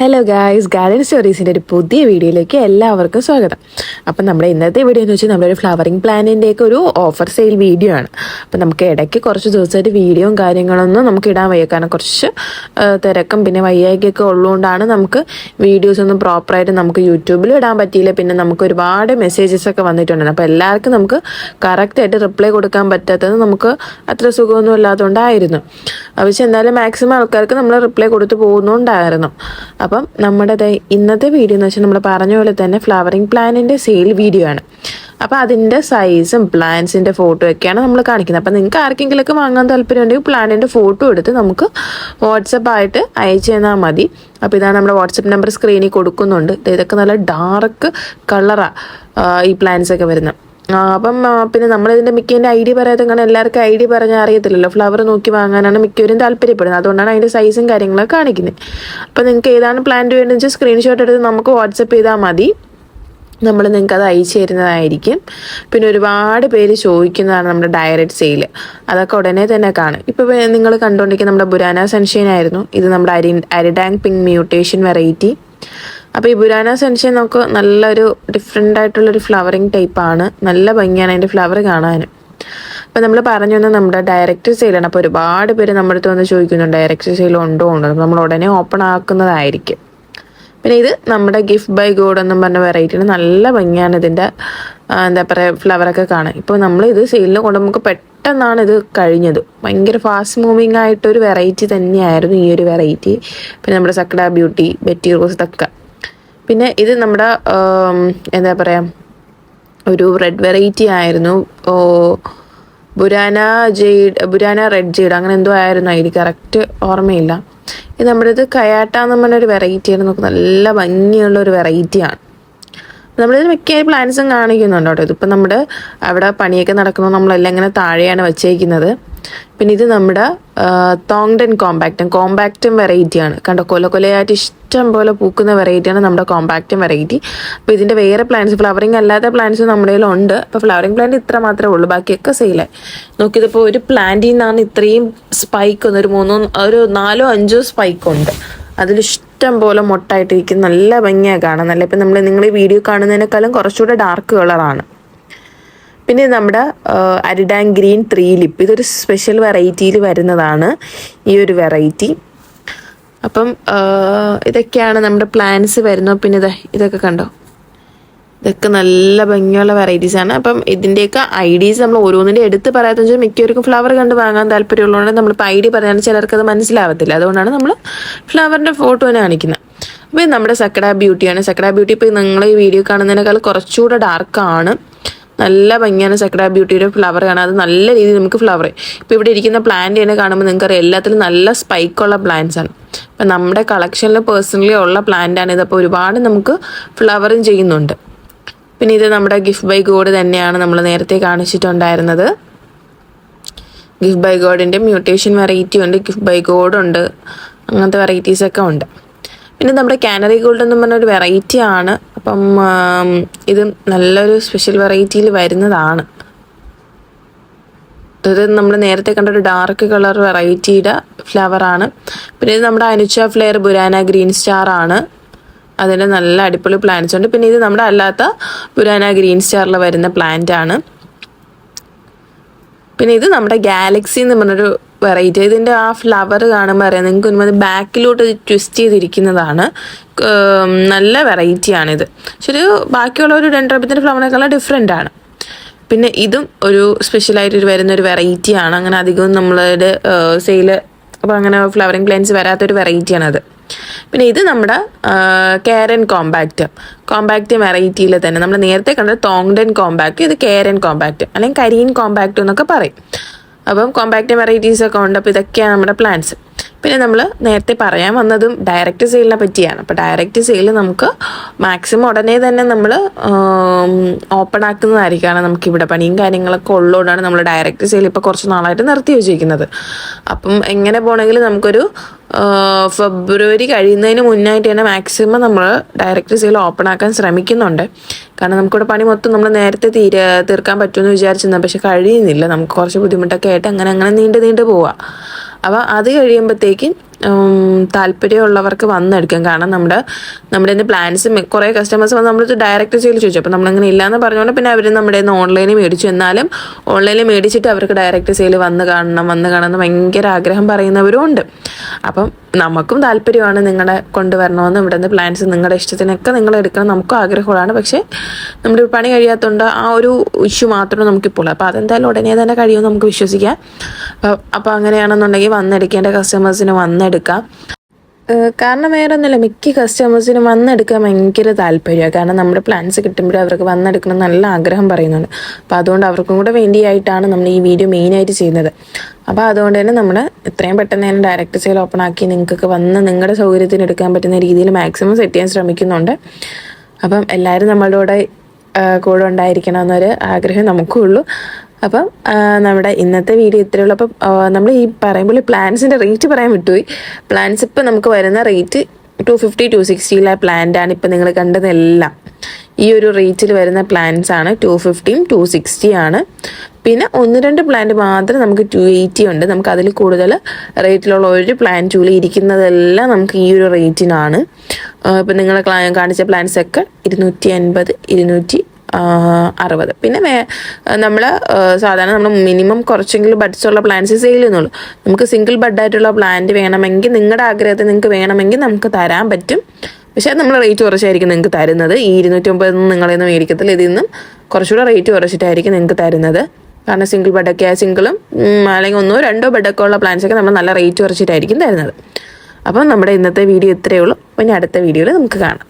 Hello guys garden സ്റ്റോറീസിന്റെ ഒരു പുതിയ വീഡിയോയിലേക്ക് എല്ലാവർക്കും സ്വാഗതം. അപ്പം നമ്മുടെ ഇന്നത്തെ വീഡിയോ എന്ന് വെച്ചാൽ നമ്മളൊരു ഫ്ലവറിങ് പ്ലാനിന്റെയൊക്കെ ഒരു ഓഫർ സെയിൽ വീഡിയോ ആണ്. അപ്പം നമുക്ക് ഇടയ്ക്ക് കുറച്ച് ദിവസമായിട്ട് വീഡിയോയും കാര്യങ്ങളൊന്നും നമുക്ക് ഇടാൻ വയ്യ. കാരണം കുറച്ച് തിരക്കും പിന്നെ വയ്യായ്ക്കൊക്കെ ഉള്ളതുകൊണ്ടാണ് നമുക്ക് വീഡിയോസ് ഒന്നും പ്രോപ്പറായിട്ട് നമുക്ക് യൂട്യൂബിൽ ഇടാൻ പറ്റിയില്ല. പിന്നെ നമുക്ക് ഒരുപാട് മെസ്സേജസ് ഒക്കെ വന്നിട്ടുണ്ട് അപ്പോൾ എല്ലാവർക്കും നമുക്ക് കറക്റ്റായിട്ട് റിപ്ലൈ കൊടുക്കാൻ പറ്റാത്തത് നമുക്ക് അത്ര സുഖമൊന്നും ഇല്ലാത്തതുകൊണ്ടായിരുന്നു. പക്ഷെ എന്തായാലും മാക്സിമം ആൾക്കാർക്ക് നമ്മൾ റിപ്ലൈ കൊടുത്തു പോകുന്നുണ്ടായിരുന്നു. അപ്പം നമ്മുടെ ഇന്നത്തെ വീഡിയോ എന്ന് വെച്ചാൽ നമ്മൾ പറഞ്ഞ പോലെ തന്നെ ഫ്ലവറിങ് പ്ലാനിന്റെ സെയിൽ വീഡിയോ ആണ്. അപ്പോൾ അതിന്റെ സൈസും പ്ലാന്റ്സിന്റെ ഫോട്ടോ ഒക്കെയാണ് നമ്മൾ കാണിക്കുന്നത്. അപ്പം നിങ്ങൾക്ക് ആർക്കെങ്കിലുമൊക്കെ വാങ്ങാൻ താല്പര്യമുണ്ടെങ്കിൽ പ്ലാനിന്റെ ഫോട്ടോ എടുത്ത് നമുക്ക് വാട്സപ്പായിട്ട് അയച്ചു തന്നാൽ മതി. അപ്പോൾ ഇതാണ് നമ്മുടെ വാട്സപ്പ് നമ്പർ സ്ക്രീനിൽ കൊടുക്കുന്നുണ്ട്. ഇതൊക്കെ നല്ല ഡാർക്ക് കളറാണ് ഈ പ്ലാന്റ്സ് വരുന്നത്. അപ്പം പിന്നെ നമ്മളിതിന്റെ മിക്കതിന്റെ ഐ ഡി പറയാതെ അങ്ങനെ എല്ലാവർക്കും ഐ ഡി പറഞ്ഞാൽ അറിയത്തില്ലല്ലോ. ഫ്ലവർ നോക്കി വാങ്ങാനാണ് മിക്കവരും താല്പര്യപ്പെടുന്നത്. അതുകൊണ്ടാണ് അതിന്റെ സൈസും കാര്യങ്ങളൊക്കെ കാണിക്കുന്നത്. അപ്പോൾ നിങ്ങൾക്ക് ഏതാണ് പ്ലാന്റ് വേണ്ടതെന്ന് വെച്ചാൽ സ്ക്രീൻഷോട്ട് എടുത്ത് നമുക്ക് വാട്സപ്പ് ചെയ്താൽ മതി. നമ്മൾ നിങ്ങൾക്ക് അത് അയച്ചു തരുന്നതായിരിക്കും. പിന്നെ ഒരുപാട് പേര് ചോദിക്കുന്നതാണ് നമ്മുടെ ഡയറക്റ്റ് സെയിൽ. അതൊക്കെ ഉടനെ തന്നെ കാണും. ഇപ്പോൾ നിങ്ങൾ കണ്ടുകൊണ്ടിരിക്കുന്ന നമ്മുടെ ബുരാന സൺഷൈൻ ആയിരുന്നു. ഇത് നമ്മുടെ അരി അരിഡാങ് പിങ്ക് മ്യൂട്ടേഷൻ വെറൈറ്റി. അപ്പോൾ ഈ ബുരാന സെൻഷൻ നമുക്ക് നല്ലൊരു ഡിഫറെന്റ് ആയിട്ടുള്ളൊരു ഫ്ലവറിങ് ടൈപ്പാണ് നല്ല ഭംഗിയാണ് അതിന്റെ ഫ്ലവർ കാണാനും. അപ്പോൾ നമ്മൾ പറഞ്ഞു വന്ന നമ്മുടെ ഡയറക്റ്റ് സെയിലാണ് അപ്പോൾ ഒരുപാട് പേര് നമ്മുടെ അടുത്ത് വന്ന് ചോദിക്കുന്നുണ്ട് ഡയറക്റ്റ് സെയിൽ ഉണ്ടോ ഉണ്ടോ നമ്മൾ ഉടനെ ഓപ്പൺ ആക്കുന്നതായിരിക്കും. പിന്നെ ഇത് നമ്മുടെ ഗിഫ്റ്റ് ബൈ ഗോഡ് എന്നും പറഞ്ഞ വെറൈറ്റിയാണ് നല്ല ഭംഗിയാണ് ഇതിന്റെ എന്താ പറയുക ഫ്ലവറൊക്കെ കാണാൻ. ഇപ്പോൾ നമ്മൾ ഇത് സെയിലിന് കൊണ്ട് നമുക്ക് പെട്ടെന്നാണ് ഇത് കഴിഞ്ഞത്. ഭയങ്കര ഫാസ്റ്റ് മൂവിങ് ആയിട്ടൊരു വെറൈറ്റി തന്നെയായിരുന്നു ഈ ഒരു വെറൈറ്റി പിന്നെ നമ്മുടെ സക്കഡ ബ്യൂട്ടി ബെറ്റി റോസ് ഇതൊക്കെ. പിന്നെ ഇത് നമ്മുടെ എന്താ പറയുക ഒരു റെഡ് വെറൈറ്റി ആയിരുന്നു. Burana jade Burana red jade അങ്ങനെ എന്തോ ആയിരുന്നു അതിൽ കറക്റ്റ് ഓർമ്മയില്ല. ഇത് നമ്മുടെ ഇത് കയാട്ട എന്ന് പറഞ്ഞൊരു വെറൈറ്റി ആയിരുന്നു. നല്ല ഭംഗിയുള്ള ഒരു വെറൈറ്റിയാണ് നമ്മളിത് മിക്ക പ്ലാൻസും കാണിക്കുന്നുണ്ട് കേട്ടോ. ഇതിപ്പോൾ നമ്മുടെ അവിടെ പണിയൊക്കെ നടക്കുന്നു നമ്മളെല്ലാം ഇങ്ങനെ താഴെയാണ് വെച്ചേക്കുന്നത്. പിന്നെ ഇത് നമ്മുടെ തോങ്ഡൻ കോമ്പാക്റ്റും കോമ്പാക്റ്റും വെറൈറ്റിയാണ് കണ്ടോ കൊല കൊലയായിട്ട് ഇഷ്ടം പോലെ പൂക്കുന്ന വെറൈറ്റിയാണ് നമ്മുടെ കോമ്പാക്റ്റും വെറൈറ്റി അപ്പോൾ ഇതിന്റെ വേറെ പ്ലാന്റ്സ് ഫ്ലവറിങ് അല്ലാത്ത പ്ലാന്റ്സ് നമ്മുടെ ഉണ്ട്. അപ്പോൾ ഫ്ലവറിങ് പ്ലാന്റ് ഇത്ര മാത്രമേ ഉള്ളൂ. ബാക്കിയൊക്കെ സെയിലായി നോക്കിയതിപ്പോൾ ഒരു പ്ലാന്റിൽ നിന്നാണ് ഇത്രയും സ്പൈക്ക് ഒന്ന് ഒരു മൂന്നോ ഒരു നാലോ അഞ്ചോ സ്പൈക്ക് ഉണ്ട്. അതിൽ ഇഷ്ടം പോലെ മൊട്ടായിട്ടിരിക്കും. നല്ല ഭംഗിയാണ് കാണാൻ. നല്ല ഇപ്പം നമ്മൾ നിങ്ങൾ ഈ വീഡിയോ കാണുന്നതിനേക്കാളും കുറച്ചുകൂടെ ഡാർക്ക് കളറാണ് പിന്നെ നമ്മുടെ അരിഡാൻ ഗ്രീൻ ത്രീ ലിപ്പ് ഇതൊരു സ്പെഷ്യൽ വെറൈറ്റിയിൽ വരുന്നതാണ് ഈ ഒരു വെറൈറ്റി അപ്പം ഇതൊക്കെയാണ് നമ്മുടെ പ്ലാൻസ് വരുന്നത്. പിന്നെ ഇതാ ഇതൊക്കെ കണ്ടോ? ഇതൊക്കെ നല്ല ഭംഗിയുള്ള വെറൈറ്റീസ് ആണ്. അപ്പം ഇതിന്റെയൊക്കെ ഐഡിയസ് നമ്മൾ ഓരോന്നിന്റെ എടുത്ത് പറയാത്ത വെച്ചാൽ മിക്കവർക്കും ഫ്ലവർ കണ്ട് വാങ്ങാൻ താല്പര്യമുള്ളതുകൊണ്ട് നമ്മളിപ്പോൾ ഐഡിയ പറയാൻ ചിലർക്ക് അത് മനസ്സിലാവത്തില്ല. അതുകൊണ്ടാണ് നമ്മൾ ഫ്ലവറിന്റെ ഫോട്ടോ കാണിക്കുന്നത് അപ്പോൾ ഇത് നമ്മുടെ സക്കഡ ബ്യൂട്ടിയാണ് സക്കഡ ബ്യൂട്ടി ഇപ്പോൾ നിങ്ങൾ ഈ വീഡിയോ കാണുന്നതിനേക്കാൾ കുറച്ചുകൂടെ ഡാർക്കാണ് നല്ല ഭംഗിയാണ് സക്കഡ ബ്യൂട്ടിയുടെ ഫ്ലവർ കാണാം അത് നല്ല രീതിയിൽ നമുക്ക് ഫ്ലവർ ഇപ്പോൾ ഇവിടെ ഇരിക്കുന്ന പ്ലാന്റ് തന്നെ കാണുമ്പോൾ നിങ്ങൾക്ക് അറിയാം എല്ലാത്തിലും നല്ല സ്പൈക്കുള്ള പ്ലാന്റ്സ് ആണ്. അപ്പം നമ്മുടെ കളക്ഷനിൽ പേഴ്സണലി ഉള്ള പ്ലാന്റ് ആണ്. ഇത് അപ്പോൾ ഒരുപാട് നമുക്ക് ഫ്ലവറും ചെയ്യുന്നുണ്ട്. പിന്നെ ഇത് നമ്മുടെ ഗിഫ്റ്റ് ബൈ ഗോഡ് തന്നെയാണ് നമ്മൾ നേരത്തെ കാണിച്ചിട്ടുണ്ടായിരുന്നത്. ഗിഫ്റ്റ് ബൈ ഗോഡിന്റെ മ്യൂട്ടേഷൻ വെറൈറ്റി ഉണ്ട് ഗിഫ്റ്റ് ബൈ ഗോഡ് ഉണ്ട് അങ്ങനത്തെ വെറൈറ്റീസൊക്കെ ഉണ്ട്. പിന്നെ നമ്മുടെ കാനറി ഗോൾഡ് എന്ന് പറഞ്ഞ ഒരു വെറൈറ്റി ആണ്. അപ്പം ഇത് നല്ലൊരു സ്പെഷ്യൽ വെറൈറ്റിയിൽ വരുന്നതാണ്. ഇത് നമ്മൾ നേരത്തെ കണ്ട ഒരു ഡാർക്ക് കളർ വെറൈറ്റിയുടെ ഫ്ലവറാണ് പിന്നെ ഇത് നമ്മുടെ അനുച്ച ഫ്ലെയർ ബുരാന ഗ്രീൻ സ്റ്റാർ ആണ്. അതിന്റെ നല്ല അടിപൊളി പ്ലാന്റ്സ് ഉണ്ട്. പിന്നെ ഇത് നമ്മുടെ അല്ലാത്ത പുരാന ഗ്രീൻ സ്റ്റാറിൽ വരുന്ന പ്ലാന്റ് ആണ്. പിന്നെ ഇത് നമ്മുടെ ഗാലക്സി എന്ന് പറഞ്ഞൊരു വെറൈറ്റി ഇതിന്റെ ആ ഫ്ലവർ കാണുമ്പോൾ അറിയാം. നിങ്ങൾക്ക് ഒരുപാട് ബാക്കിലോട്ട് ട്വിസ്റ്റ് ചെയ്തിരിക്കുന്നതാണ്. നല്ല വെറൈറ്റിയാണിത് ശരി ബാക്കിയുള്ള ഒരു ഡെൻഡ്രോബിത്തിന്റെ ഫ്ലവറിനേക്കാളും ഡിഫറെന്റ് ആണ്. പിന്നെ ഇതും ഒരു സ്പെഷ്യലായിട്ട് ഒരു വരുന്ന ഒരു വെറൈറ്റിയാണ് അങ്ങനെ അധികവും നമ്മളുടെ സെയിൽ അപ്പോൾ അങ്ങനെ ഫ്ലവറിങ് പ്ലാന്റ്സ് വരാത്തൊരു വെറൈറ്റിയാണത് പിന്നെ ഇത് നമ്മുടെ കേരൻ കോമ്പാക്റ്റ് കോമ്പാക്റ്റ് വെറൈറ്റിയിൽ തന്നെ നമ്മൾ നേരത്തെ കണ്ടത് തോങ്ഡൻ കോമ്പാക്റ്റ് ഇത് കേരൻ കോമ്പാക്റ്റ് അല്ലെങ്കിൽ കരീൻ കോമ്പാക്റ്റ് എന്നൊക്കെ പറയും. അപ്പം കോമ്പാക്റ്റ് വെറൈറ്റീസ് ഒക്കെ ഉണ്ട് അപ്പോൾ ഇതൊക്കെയാണ് നമ്മുടെ പ്ലാന്റ്സ് പിന്നെ നമ്മൾ നേരത്തെ പറയാൻ വന്നതും ഡയറക്റ്റ് സെയിലിനെ പറ്റിയാണ്. അപ്പോൾ ഡയറക്റ്റ് സെയിൽ നമുക്ക് മാക്സിമം ഉടനെ തന്നെ നമ്മൾ ഓപ്പൺ ആക്കുന്നതായിരിക്കാണ് നമുക്ക് ഇവിടെ പണിയും കാര്യങ്ങളൊക്കെ ഉള്ളതുകൊണ്ടാണ് നമ്മൾ ഡയറക്റ്റ് സെയിൽ ഇപ്പോൾ കുറച്ച് നാളായിട്ട് നിർത്തി വെച്ചിരിക്കുന്നത്. അപ്പം എങ്ങനെ പോകണമെങ്കിലും നമുക്കൊരു ഫെബ്രുവരി കഴിയുന്നതിന് മുന്നായിട്ട് തന്നെ മാക്സിമം നമ്മൾ ഡയറക്റ്റ് സെയിൽ ഓപ്പൺ ആക്കാൻ ശ്രമിക്കുന്നുണ്ട്. കാരണം നമുക്കിവിടെ പണി മൊത്തം നമ്മൾ നേരത്തെ തീരെ തീർക്കാൻ പറ്റുമെന്ന് വിചാരിച്ചിരുന്ന പക്ഷെ കഴിയുന്നില്ല. നമുക്ക് കുറച്ച് ബുദ്ധിമുട്ടൊക്കെ ആയിട്ട് അങ്ങനെ അങ്ങനെ നീണ്ട് നീണ്ട് പോവാം. അപ്പോൾ അത് കഴിയുമ്പോഴത്തേക്കും താല്പര്യമുള്ളവർക്ക് വന്നെടുക്കാം. കാരണം നമ്മുടെ നമ്മുടെ ഇന്ന് പ്ലാൻസ് കുറേ കസ്റ്റമേഴ്സ് വന്ന് നമ്മളത് ഡയറക്റ്റ് സെയിൽ ചോദിച്ചു. അപ്പോൾ നമ്മളങ്ങനെ ഇല്ലയെന്ന് പറഞ്ഞുകൊണ്ട് പിന്നെ അവർ നമ്മുടെ ഓൺലൈനിൽ മേടിച്ചു. എന്നാലും ഓൺലൈനിൽ മേടിച്ചിട്ട് അവർക്ക് ഡയറക്റ്റ് സെയിൽ വന്ന് കാണണം വന്ന് കാണണം എന്ന് ഭയങ്കര ആഗ്രഹം പറയുന്നവരും ഉണ്ട്. അപ്പം നമുക്കും താല്പര്യമാണ് നിങ്ങളെ കൊണ്ടുവരണമെന്ന് ഇവിടെ നിന്ന് പ്ലാൻസ് നിങ്ങളുടെ ഇഷ്ടത്തിനൊക്കെ നിങ്ങൾ എടുക്കണം. നമുക്കും ആഗ്രഹമുള്ളതാണ്. പക്ഷേ നമ്മുടെ പണി കഴിയാത്തതുകൊണ്ട് ആ ഒരു ഇഷ്യൂ മാത്രമേ നമുക്കിപ്പോൾ അപ്പോൾ അതെന്തായാലും ഉടനെ തന്നെ കഴിയുമെന്ന് നമുക്ക് വിശ്വസിക്കാം. അപ്പോൾ അങ്ങനെയാണെന്നുണ്ടെങ്കിൽ വന്നെടുക്കേണ്ട കസ്റ്റമേഴ്സിന് വന്നെടുക്കാം. കാരണം വേറെ ഒന്നുമില്ല മിക്ക കസ്റ്റമേഴ്സിനും വന്നെടുക്കാൻ ഭയങ്കര താല്പര്യമാണ്. കാരണം നമ്മുടെ പ്ലാൻസ് കിട്ടുമ്പോഴേ അവർക്ക് വന്നെടുക്കണം നല്ല ആഗ്രഹം പറയുന്നുണ്ട്. അപ്പോൾ അതുകൊണ്ട് അവർക്കും കൂടെ വേണ്ടിയായിട്ടാണ് നമ്മൾ ഈ വീഡിയോ മെയിനായിട്ട് ചെയ്യുന്നത്. അപ്പോൾ അതുകൊണ്ട് തന്നെ നമ്മൾ എത്രയും പെട്ടെന്ന് തന്നെ ഡയറക്റ്റ് സെയിൽ ഓപ്പൺ ആക്കി നിങ്ങൾക്ക് വന്ന് നിങ്ങളുടെ സൗകര്യത്തിന് എടുക്കാൻ പറ്റുന്ന രീതിയിൽ മാക്സിമം സെറ്റ് ചെയ്യാൻ ശ്രമിക്കുന്നുണ്ട്. അപ്പം എല്ലാവരും നമ്മളുടെ കൂടെ കൂടെ ഉണ്ടായിരിക്കണം എന്നൊരു ആഗ്രഹം നമുക്കും ഉള്ളൂ. അപ്പം നമ്മുടെ ഇന്നത്തെ വീഡിയോ ഇത്രയേ ഉള്ളൂ. അപ്പം നമ്മൾ ഈ പറയുമ്പോൾ പ്ലാൻസിന്റെ റേറ്റ് പറയാൻ വിട്ടുപോയി. പ്ലാൻസ് ഇപ്പം നമുക്ക് വരുന്ന റേറ്റ് ടു ഫിഫ്റ്റി ടു സിക്സ്റ്റിയിലെ പ്ലാന്റ് ആണ് ഇപ്പം നിങ്ങൾ കണ്ടതെല്ലാം. ഈ ഒരു റേറ്റിൽ വരുന്ന പ്ലാൻസ് ആണ് ടു ഫിഫ്റ്റിയും ടു സിക്സ്റ്റി ആണ്. പിന്നെ ഒന്ന് രണ്ട് പ്ലാന്റ് മാത്രം നമുക്ക് ടു എയ്റ്റി ഉണ്ട്. നമുക്ക് അതിൽ കൂടുതൽ റേറ്റിലുള്ള ഒരു പ്ലാന്റ് ചൂലി ഇരിക്കുന്നതെല്ലാം നമുക്ക് ഈ ഒരു റേറ്റിനാണ് ഇപ്പം നിങ്ങൾ കാണിച്ച പ്ലാന്റ്സ് ഒക്കെ ഇരുന്നൂറ്റി അൻപത് ഇരുന്നൂറ്റി അറുപത്. പിന്നെ വേ നമ്മൾ സാധാരണ നമ്മൾ മിനിമം കുറച്ചെങ്കിലും ബഡ്സ് ഉള്ള പ്ലാന്റ്സ് സെയിൽ ചെയ്യുന്നുള്ളൂ. നമുക്ക് സിംഗിൾ ബഡായിട്ടുള്ള പ്ലാന്റ് വേണമെങ്കിൽ നിങ്ങളുടെ ആഗ്രഹത്തിൽ നിങ്ങൾക്ക് വേണമെങ്കിൽ നമുക്ക് തരാൻ പറ്റും. പക്ഷേ നമ്മൾ റേറ്റ് കുറച്ചായിരിക്കും നിങ്ങൾക്ക് തരുന്നത്. ഈ ഇരുന്നൂറ്റി ഒമ്പത് നിങ്ങളിൽ നിന്ന് മേടിക്കത്തില്ല. ഇതിൽ നിന്നും കുറച്ചുകൂടെ റേറ്റ് കുറച്ചിട്ടായിരിക്കും നിങ്ങൾക്ക് തരുന്നത്. കാരണം സിംഗിൾ ബെഡൊക്കെ സിംഗിളും അല്ലെങ്കിൽ ഒന്നോ രണ്ടോ ബെഡൊക്കെ ഉള്ള പ്ലാൻസൊക്കെ നമ്മൾ നല്ല റേറ്റ് കുറച്ചിട്ടായിരിക്കും തരുന്നത്. അപ്പം നമ്മുടെ ഇന്നത്തെ വീഡിയോ ഇത്രയേ ഉള്ളൂ. പിന്നെ അടുത്ത വീഡിയോയിൽ നമുക്ക് കാണാം.